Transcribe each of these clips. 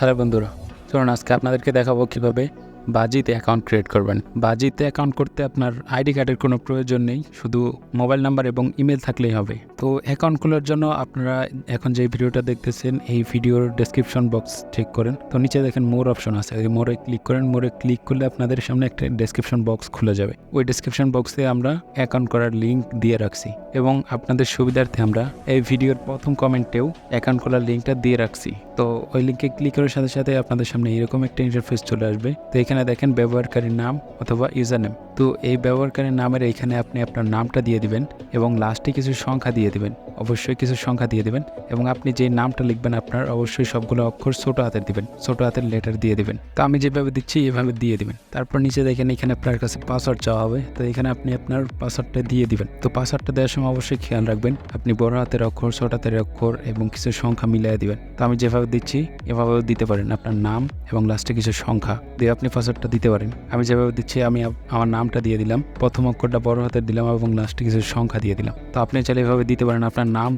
Hello বন্ধুরা, চলুন আজকে আপনাদেরকে দেখাবো কীভাবে বাজিতে অ্যাকাউন্ট ক্রিয়েট করবেন। বাজিতে অ্যাকাউন্ট করতে আপনার আইডি কার্ডের কোনো প্রয়োজন নেই, শুধু মোবাইল নাম্বার এবং ইমেল থাকলেই হবে। তো অ্যাকাউন্ট খোলার জন্য আপনারা এখন যে ভিডিওটা দেখতেছেন, এই ভিডিওর ডেসক্রিপশন বক্স চেক করেন। তো নিচে দেখেন মোর অপশন আছে। ওই মোরে ক্লিক করেন। মোরে ক্লিক করলে আপনাদের সামনে একটা ডেসক্রিপশন বক্স খুলে যাবে। ওই ডেসক্রিপশন বক্সে আমরা অ্যাকাউন্ট করার লিঙ্ক দিয়ে রাখছি এবং আপনাদের সুবিধার্থে আমরা এই ভিডিওর প্রথম কমেন্টেও অ্যাকাউন্ট খোলার লিঙ্কটা দিয়ে রাখছি। তো ওই লিঙ্কে ক্লিক করার সাথে সাথে আপনাদের সামনে এরকম একটা ইন্টারফেস চলে আসবে। তো এখানে দেখেন ব্যবহারকারীর নাম অথবা ইউজার নেম তো এই ব্যবহারকারীর নামের এখানে আপনি আপনার নামটা দিয়ে দিবেন এবং লাস্টে কিছু সংখ্যা দিয়ে দিবেন। অবশ্যই কিছু সংখ্যা দিয়ে দিবেন এবং আপনি যে নামটা লিখবেন আপনার অবশ্যই সবগুলো অক্ষর ছোট হাতের দিবেন, ছোট হাতের লেটার দিয়ে দিবেন। তো আমি যেভাবে দিচ্ছি এভাবে দিয়ে দিবেন। তারপর নিচে দেখেন এখানে আপনার কাছে পাসওয়ার্ড চাওয়া হবে। তো এখানে আপনি আপনার পাসওয়ার্ডটা দিয়ে দিবেন। তো পাসওয়ার্ডটা দেওয়ার সময় অবশ্যই খেয়াল রাখবেন, আপনি বড় হাতের অক্ষর, ছোট হাতের অক্ষর এবং কিছু সংখ্যা মিলিয়ে দিবেন। তো আমি যেভাবে দিচ্ছি, এভাবেও দিতে পারেন আপনার নাম এবং লাস্টে কিছু সংখ্যা। দিয়ে আপনি পাসওয়ার্ডটা দিতে পারেন। আমি যেভাবে দিচ্ছি, আমি আমার আমার নামটা দিয়ে দিলাম। প্রথম অক্ষরটা বড় হাতের দিলাম এবং লাস্টে কিছু সংখ্যা দিয়ে দিলাম। তো আপনি চাইলে এভাবে দিতে পারেন। আপনার নাম,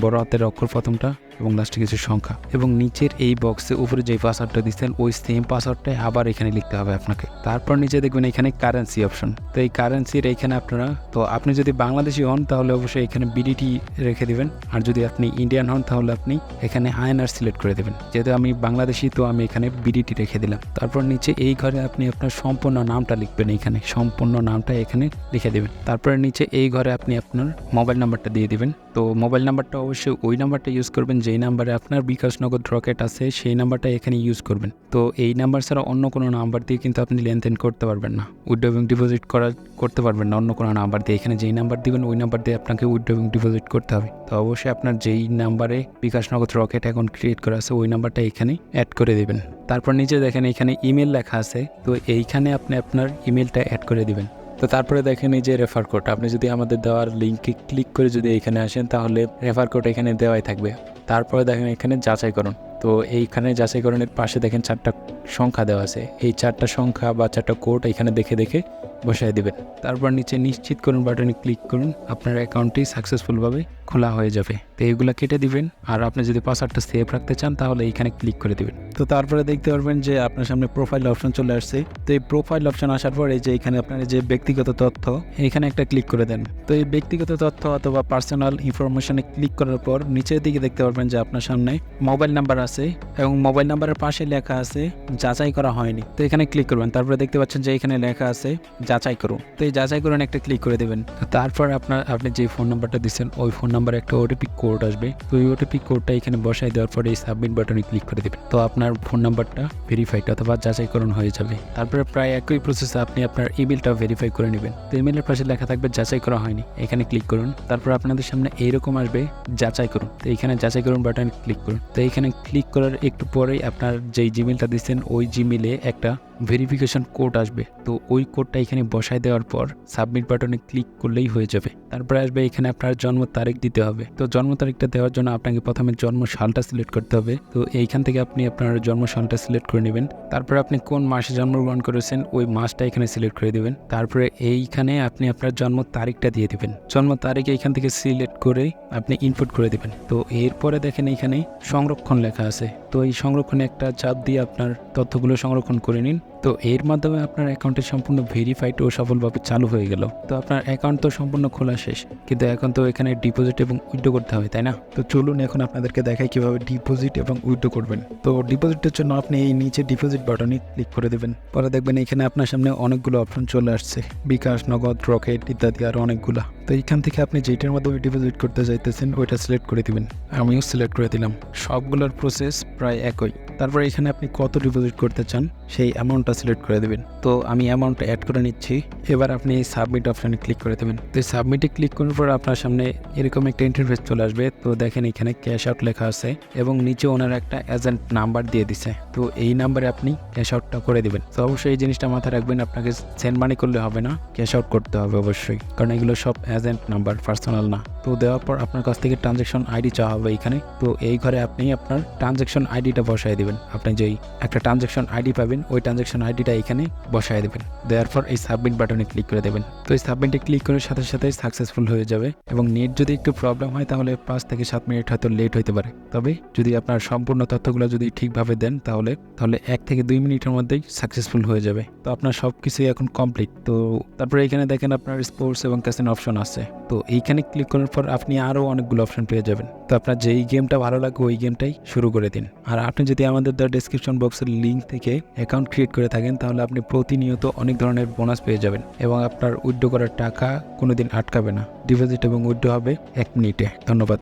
বড় হাতের অক্ষর প্রথমটা। এবং লাস্টে কিছু সংখ্যা। এবং নিচের এই বক্সে উপরে যে পাসওয়ার্ডটা দিচ্ছেন ওই সেম পাসওয়ার্ডটাই আবার এখানে লিখতে হবে আপনাকে। তারপর নিচে দেখবেন এখানে কারেন্সি অপশন তো এই কারেন্সির এখানে আপনারা, তো আপনি যদি বাংলাদেশি হন, তাহলে অবশ্যই এখানে বিডিটি রেখে দিবেন। আর যদি আপনি ইন্ডিয়ান হন, তাহলে আপনি এখানে আইএনআর সিলেক্ট করে দেবেন। যেহেতু আমি বাংলাদেশি, তো আমি এখানে বিডিটি রেখে দিলাম। তারপর নিচে এই ঘরে আপনি আপনার সম্পূর্ণ নামটা লিখবেন এখানে। সম্পূর্ণ নামটা এখানে লিখে দেবেন। তারপরে নিচে এই ঘরে আপনি আপনার মোবাইল নাম্বারটা দিয়ে দিবেন। তো মোবাইল নাম্বারটা অবশ্যই ওই নাম্বারটা ইউজ করবেন যেই নাম্বারে আপনার বিকাশ নগদ রকেট আছে, সেই নাম্বারটা এখানে ইউজ করবেন। তো এই নাম্বার ছাড়া অন্য কোনো নাম্বার দিয়ে কিন্তু আপনি লেনদেন করতে পারবেন না। উইড্রো এবং ডিপোজিট করা, করতে পারবেন না অন্য কোনো নাম্বার দিয়ে। এখানে যেই নাম্বার দিবেন, ওই নাম্বার দিয়ে আপনাকে উইড্রো এবং ডিপোজিট করতে হবে। তো অবশ্যই আপনার যেই নাম্বারে বিকাশ নগদ রকেট অ্যাকাউন্ট ক্রিয়েট করা আছে, ওই নাম্বারটা এখানে অ্যাড করে দেবেন। তারপর নিচে দেখেন, এখানে ইমেল লেখা আছে। তো এইখানে আপনি আপনার ইমেলটা অ্যাড করে দিবেন। তো তারপরে দেখেন, এই যে রেফার কোড আপনি যদি আমাদের দেওয়ার লিঙ্কে ক্লিক করে যদি এখানে আসেন, তাহলে রেফার কোড এখানে দেওয়াই থাকবে। তারপরে দেখেন এখানে যাচাইকরণ তো এইখানে যাচাইকরণের পাশে দেখেন চারটা সংখ্যা দেওয়া আছে। এই চারটা সংখ্যা বা চারটা কোড এখানে দেখে দেখে বসায় দিবেন। তারপর নিচে নিশ্চিত করুন বাটনে ক্লিক করুন। আপনার অ্যাকাউন্টটি সাকসেসফুলভাবে খোলা হয়ে যাবে। তো এইগুলো কেটে দিবেন। আর আপনি যদি পাসওয়ার্ডটা সেভ রাখতে চান, তাহলে এইখানে ক্লিক করে দিবেন। তো তারপরে দেখতে পারবেন যে আপনার সামনে প্রোফাইল অপশন চলে আসছে। তো এই প্রোফাইল অপশন আসার পর যে এখানে আপনার যে ব্যক্তিগত তথ্য, এখানে একটা ক্লিক করে দেন। তো এই ব্যক্তিগত তথ্য অথবা পার্সোনাল ইনফরমেশনে ক্লিক করার পর নিচের দিকে দেখতে পারবেন যে আপনার সামনে মোবাইল নাম্বার আছে এবং মোবাইল নাম্বারের পাশে লেখা আছে যাচাই করা হয়নি। তো এখানে ক্লিক করবেন। তারপরে দেখতে পাচ্ছেন যে এখানে লেখা আছে, যাচাই করুন তো এই যাচাই করুন একটা ক্লিক করে দেবেন। তারপর আপনার, আপনি যে ফোন নাম্বারটা দিচ্ছেন, ওই ফোন নাম্বারে একটা ওটিপি কোড আসবে। তো ওই ওটিপি কোডটা এখানে বসাই দেওয়ার পরে এই সাবমিট বাটনে ক্লিক করে দেবেন। তো আপনার ফোন নাম্বারটা ভেরিফাইড অথবা যাচাইকরণ হয়ে যাবে। তারপরে প্রায় একই প্রসেসে আপনি আপনার ইমেলটা ভেরিফাই করে নেবেন। তো ইমেলের পাশে লেখা থাকবে, যাচাই করা হয়নি। এখানে ক্লিক করুন। তারপর আপনাদের সামনে এইরকম আসবে, যাচাই করুন। তো এখানে যাচাই করুন বাটনে ক্লিক করুন। তো এখানে ক্লিক করার একটু পরেই আপনার যেই জিমেলটা দিচ্ছেন ওই জিমেলে একটা ভেরিফিকেশন কোড আসবে। তো ওই কোডটা এখানে বসায় দেওয়ার পর সাবমিট বাটনে ক্লিক করলেই হয়ে যাবে। তারপরে আসবে এখানে আপনার জন্ম তারিখ দিতে হবে। তো জন্ম তারিখটা দেওয়ার জন্য আপনাকে প্রথমে জন্ম সালটা সিলেক্ট করতে হবে। তো এইখান থেকে আপনি আপনার জন্ম সালটা সিলেক্ট করে নেবেন। তারপরে আপনি কোন মাসে জন্মগ্রহণ করেছেন ওই মাসটা এখানে সিলেক্ট করে দেবেন। তারপরে এইখানে আপনি আপনার জন্ম তারিখটা দিয়ে দিবেন। জন্ম তারিখ এইখান থেকে সিলেক্ট করে আপনি ইনপুট করে দেবেন। তো এরপরে দেখেন এইখানে সংরক্ষণ লেখা আছে। তো এই সংরক্ষণে একটা চাপ দিয়ে আপনার তথ্যগুলো সংরক্ষণ করে নিন। তো এর মাধ্যমে আপনার অ্যাকাউন্টে সম্পূর্ণ ভেরিফাইড ও সফলভাবে চালু হয়ে গেল। তো আপনার অ্যাকাউন্ট তো সম্পূর্ণ খোলা শেষ, কিন্তু এখন তো এখানে ডিপোজিট এবং উইথড্র করতে হবে, তাই না? তো চলুন এখন আপনাদেরকে দেখাই কীভাবে ডিপোজিট এবং উইথড্র করবেন। তো ডিপোজিটের জন্য আপনি এই নিচে ডিপোজিট বাটনে ক্লিক করে দেবেন। পরে দেখবেন এখানে আপনার সামনে অনেকগুলো অপশন চলে আসছে, বিকাশ, নগদ রকেট ইত্যাদি আরও অনেকগুলো। তো এখান থেকে আপনি যেটার মাধ্যমে ডিপোজিট করতে চাইতেছেন, ওইটা সিলেক্ট করে দিবেন। আমিও সিলেক্ট করে দিলাম। সবগুলোর প্রসেস প্রায় একই। তারপর এখানে আপনি কত ডিপোজিট করতে চান, সেই অ্যামাউন্টটা সিলেক্ট করে দেবেন। তো আমি অ্যামাউন্টটা অ্যাড করে নিচ্ছি। এবার আপনি সাবমিট অপশানে ক্লিক করে দেবেন। তো সাবমিটে ক্লিক করার পর আপনার সামনে এরকম একটা ইন্টারফেস চলে আসবে। তো দেখেন এখানে ক্যাশ আউট লেখা আছে এবং নিচে ওনার একটা এজেন্ট নাম্বার দিয়ে দিছে। তো এই নাম্বারে আপনি ক্যাশ আউটটা করে দিবেন। তো অবশ্যই এই জিনিসটা মাথায় রাখবেন, আপনাকে সেন্ড মানি করলে হবে না ক্যাশ আউট করতে হবে অবশ্যই। কারণ এগুলো সব এজেন্ট নাম্বার পার্সোনাল না। তো দেওয়ার পর আপনার কাছ থেকে ট্রানজ্যাকশন আইডি চাওয়া হবে এখানে। তো এই ঘরে আপনি আপনার ট্রানজ্যাকশন আইডিটা বসায় দেবেন। আপনি যেই একটা ট্রানজ্যাকশন আইডি পাবেন, ওই ট্রানজ্যাকশন আইডিটা এখানে বসায় দেবেন। দেওয়ার পর এই সাবমিট বাটনে ক্লিক করে দেবেন। তো এই সাবমিটে ক্লিক করার সাথে সাথে সাকসেসফুল হয়ে যাবে এবং নেট যদি একটু প্রবলেম হয় তাহলে পাঁচ থেকে সাত মিনিট হয়তো লেট হতে পারে। তবে যদি আপনার সম্পূর্ণ তথ্যগুলো যদি ঠিকভাবে দেন তাহলে তাহলে এক থেকে দুই মিনিটের মধ্যেই সাকসেসফুল হয়ে যাবে। তো আপনার সব কিছুই এখন কমপ্লিট তো তারপরে এখানে দেখেন আপনার স্পোর্টস এবং ক্যাসিনো অপশন আছে। তো এইখানে ক্লিক করার পর আপনি আরও অনেকগুলো অপশন পেয়ে যাবেন। তো আপনার যেই গেমটা ভালো লাগবে, ওই গেমটাই শুরু করে দিন। আর আপনি যদি আমাদের দ্য ডিসক্রিপশন বক্সের লিঙ্ক থেকে অ্যাকাউন্ট ক্রিয়েট করে থাকেন, তাহলে আপনি প্রতিনিয়ত অনেক ধরনের বোনাস পেয়ে যাবেন এবং আপনার উইড্রো করার টাকা কোনোদিন আটকাবে না। ডিপোজিট এবং উইড্রো হবে এক মিনিটে। ধন্যবাদ।